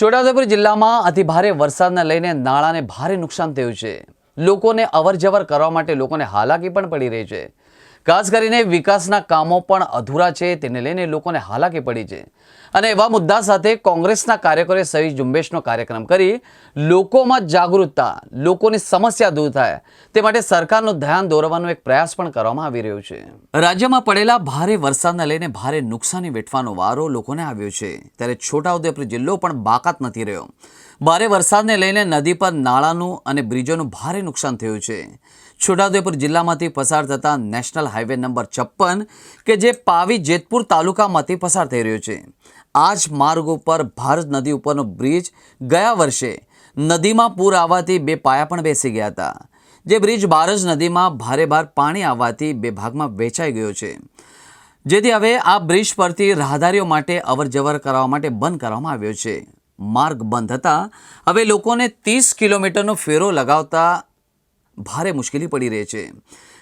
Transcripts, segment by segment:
છોટાઉદેપુર જિલ્લામાં અતિભારે વરસાદને લઈને નાળાને ભારે નુકસાન થયું છે. લોકોને અવરજવર કરવા માટે લોકોને હાલાકી પણ પડી રહી છે. ખાસ કરીને વિકાસના કામો પણ અધૂરા છે, તેને લઈને લોકોને હાલાકી પડી છે. અને એવા મુદ્દા સાથે કોંગ્રેસના કાર્યકરોએ સહી ઝુંબેશનો કાર્યક્રમ કરી, લોકોમાં જાગૃતતા, લોકોની સમસ્યા દૂર થાય, તે માટે સરકારનું ધ્યાન દોરવાનો એક પ્રયાસ પણ કરવામાં આવી રહ્યો છે. રાજ્યમાં પડેલા ભારે વરસાદને લઈને ભારે નુકસાની વેઠવાનો વારો લોકોને આવ્યો છે. ત્યારે છોટાઉદેપુર જિલ્લો પણ બાકાત નથી રહ્યો. ભારે વરસાદને લઈને નદી પર નાળાનું અને બ્રિજોનું ભારે નુકસાન થયું છે. છોટાઉદેપુર જિલ્લામાંથી પસાર થતા નેશનલ હાઈવે નંબર છપ્પન, કે જે પાવી જેતપુર તાલુકામાંથી પસાર થઈ રહ્યો છે. આ જ માર્ગ ઉપર ભારત નદી ઉપરનો બ્રિજ ગયા વર્ષે નદીમાં પૂર આવવાથી બે પાયા પણ બેસી ગયા હતા. જે બ્રિજ બારજ નદીમાં ભારે ભાર પાણી આવવાથી બે ભાગમાં વેચાઈ ગયો છે. જેથી હવે આ બ્રિજ પરથી રાહદારીઓ માટે અવરજવર કરવા માટે બંધ કરવામાં આવ્યો છે. માર્ગ બંધ થતાં હવે લોકોને ત્રીસ કિલોમીટરનો ફેરો લગાવતા ભારે મુશ્કેલી પડી રહી છે.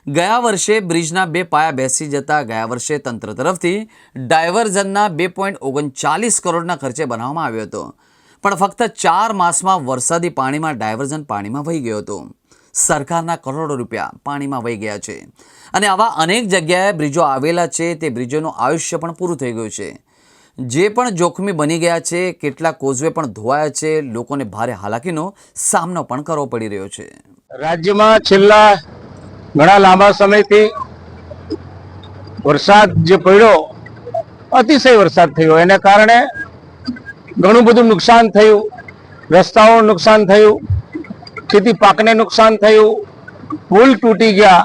ગયા વર્ષે બ્રિજના બે પાયા બેસી જતા ગયા વર્ષે તંત્ર તરફથી ડાયવર્ઝનના બે પોઈન્ટ ઓગણચાલીસ કરોડના ખર્ચે બનાવવામાં આવ્યો હતો. પણ ફક્ત ચાર માસમાં વરસાદી પાણીમાં ડાયવર્ઝન પાણીમાં વહી ગયો હતો. સરકારના કરોડો રૂપિયા પાણીમાં વહી ગયા છે. અને આવા અનેક જગ્યાએ બ્રિજો આવેલા છે, તે બ્રિજોનું આયુષ્ય પણ પૂરું થઈ ગયું છે. જે પણ જોખમી બની ગયા છે, કેટલા કોઝવે પણ ધોવાયા છે, લોકોને ભારે હાલાકીનો સામનો પણ કરવો પડી રહ્યો છે. રાજ્યમાં છેલ્લા ઘણા લાંબા સમયથી વરસાદ જે પડ્યો, અતિશય વરસાદ થયો. એને કારણે ઘણું બધું નુકસાન થયું. રસ્તાઓ નુકસાન થયું. ખેતી પાકને નુકસાન થયું. પુલ તૂટી ગયા.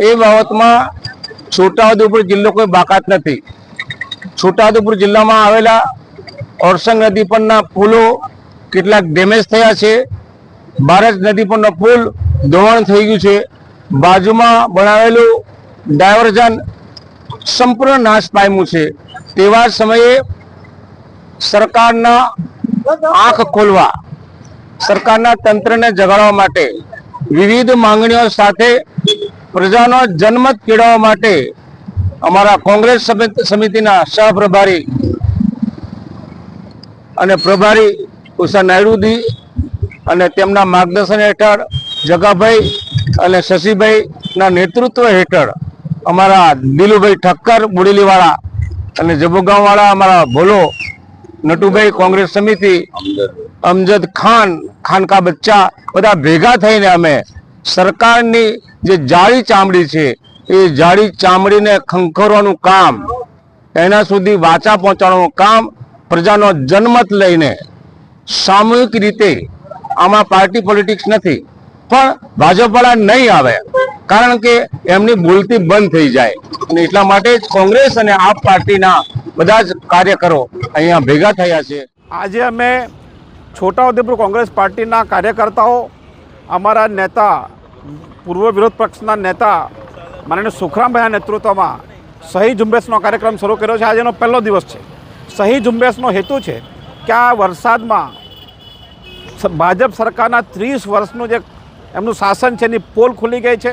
એ બાબતમાં છોટાઉદેપુર જિલ્લો કોઈ બાકાત નથી. છોટાઉદેપુર જિલ્લામાં આવેલા ઓરસંગ નદી પરના પુલો કેટલાક ડેમેજ થયા છે. બારજ નદી પરનો પુલ ધોવાણ થઈ ગયું છે. બાજુમાં બનાવેલું ડાયવર્ઝન સંપૂર્ણ નાશ પામ્યું છે. તેવા સમયે સરકારના આંખ ખોલવા, સરકારના તંત્રને જગાડવા માટે વિવિધ માંગણીઓ સાથે પ્રજાનો જનમત કેળવવા માટે અમારા કોંગ્રેસ સમિત- સમિતિના સહપ્રભારી અને પ્રભારી ઉષા નાયડુજી અને તેમના માર્ગદર્શન હેઠળ જગાભાઈ અને શશીભાઈના નેતૃત્વ હેઠળ અમારા દિલુભાઈ ઠક્કર બુડેલીવાળા અને જબુગાંવવાળા અમારા ભોલો, નટુભાઈ કોંગ્રેસ સમિતિ, અમજદ ખાન, ખાનકા બચ્ચા બધા ભેગા થઈને અમે સરકારની જે જાળી ચામડી છે, એ જાળી ચામડીને ખંખરવાનું કામ, એના સુધી વાચા પહોંચાડવાનું કામ, પ્રજાનો જન્મત લઈને સામૂહિક રીતે આમાં પાર્ટી પોલિટિક્સ નથી. પણ ભાજપવાળા નહીં આવે. કારણ કે એમની બોલતી બંધ થઈ જાય. અને એટલા માટે જ કોંગ્રેસ અને આપ પાર્ટીના બધા જ કાર્યકરો અહીંયા ભેગા થયા છે. આજે અમે છોટાઉદેપુર કોંગ્રેસ પાર્ટીના કાર્યકર્તાઓ, અમારા નેતા, પૂર્વ વિરોધ પક્ષના નેતા, માનનીય સુખરામભાઈના નેતૃત્વમાં સહી ઝુંબેશનો કાર્યક્રમ શરૂ કર્યો છે. આજેનો પહેલો દિવસ છે. સહી ઝુંબેશનો હેતુ છે કે આ વરસાદમાં ભાજપ સરકારના ત્રીસ વર્ષનું જે એમનું શાસન છે એની પોલ ખુલી ગઈ છે.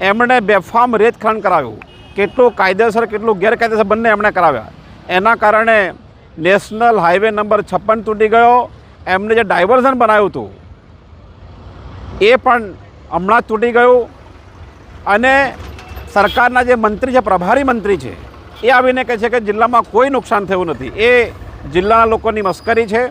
એમણે બેફામ રેત ખનન કરાવ્યું. કેટલું કાયદેસર, કેટલું ગેરકાયદેસર બંને એમણે કરાવ્યા. એના કારણે નેશનલ હાઈવે નંબર છપ્પન તૂટી ગયો. એમને જે ડાયવર્ઝન બનાવ્યું હતું, એ પણ હમણાં તૂટી ગયું. અને સરકારના જે મંત્રી છે, પ્રભારી મંત્રી છે, એ આવીને કહે છે કે જિલ્લામાં કોઈ નુકસાન થયું નથી. એ જિલ્લાના લોકોની મસ્કરી છે.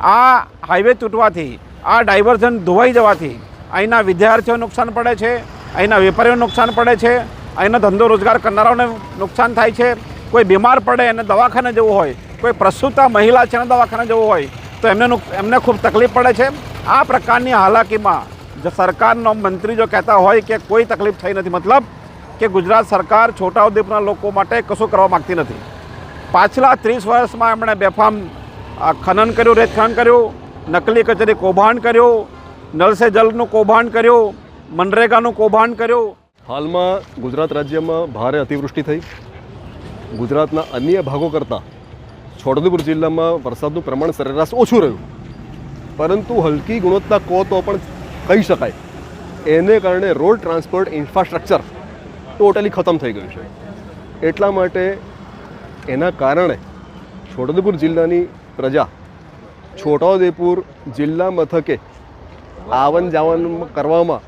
આ હાઈવે તૂટવાથી, આ ડાયવર્ઝન ધોવાઈ જવાથી, અહીંના વિદ્યાર્થીઓને નુકસાન પડે છે, અહીંના વેપારીઓને નુકસાન પડે છે, અહીંનો ધંધો રોજગાર કરનારાઓને નુકસાન થાય છે. કોઈ બીમાર પડે એને દવાખાને જવું હોય, કોઈ પ્રસૂતા મહિલા છે એને દવાખાને જવું હોય, તો એમને એમને ખૂબ તકલીફ પડે છે. આ પ્રકારની હાલાકીમાં જો સરકારનો મંત્રી જો કહેતા હોય કે કોઈ તકલીફ થઈ નથી, મતલબ કે ગુજરાત સરકાર છોટાઉદેપુરના લોકો માટે કશું કરવા માગતી નથી. પાછલા ત્રીસ વર્ષમાં એમણે બેફામ અ, ખનન કર્યું રેત ખનન કર્યું નકલી કચેરી કૌભાંડ કર્યું નળ સે જલનું કૌભાંડ કર્યું મનરેગાનું કૌભાંડ કર્યું. હાલમાં ગુજરાત રાજ્યમાં ભારે અતિવૃષ્ટિ થઈ. ગુજરાતના અન્ય ભાગો કરતાં છોટાઉદેપુર જિલ્લામાં વરસાદનું પ્રમાણ સરેરાશ ઓછું રહ્યું. પરંતુ હલકી ગુણવત્તા કહો તો પણ કહી શકાય. એને કારણે રોડ ટ્રાન્સપોર્ટ ઇન્ફ્રાસ્ટ્રક્ચર ટોટલી ખતમ થઈ ગયું છે. એટલા માટે એના કારણે છોટાઉદેપુર જિલ્લાની પ્રજા, છોટાઉદેપુર જિલ્લા મથકે આવન જાવન કરવામાં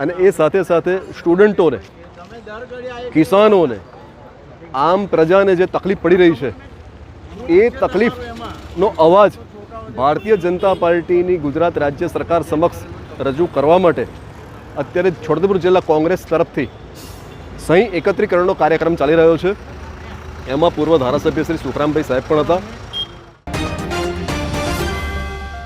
અને એ સાથે સાથે સ્ટુડન્ટોને, કિસાનોને, આમ પ્રજાને જે તકલીફ પડી રહી છે, એ તકલીફનો અવાજ ભારતીય જનતા પાર્ટીની ગુજરાત રાજ્ય સરકાર સમક્ષ રજૂ કરવા માટે અત્યારે છોટાઉદેપુર જિલ્લા કોંગ્રેસ તરફથી સહી એકત્રીકરણનો કાર્યક્રમ ચાલી રહ્યો છે. એમાં પૂર્વ ધારાસભ્ય શ્રી સુખરામભાઈ સાહેબ પણ હતા.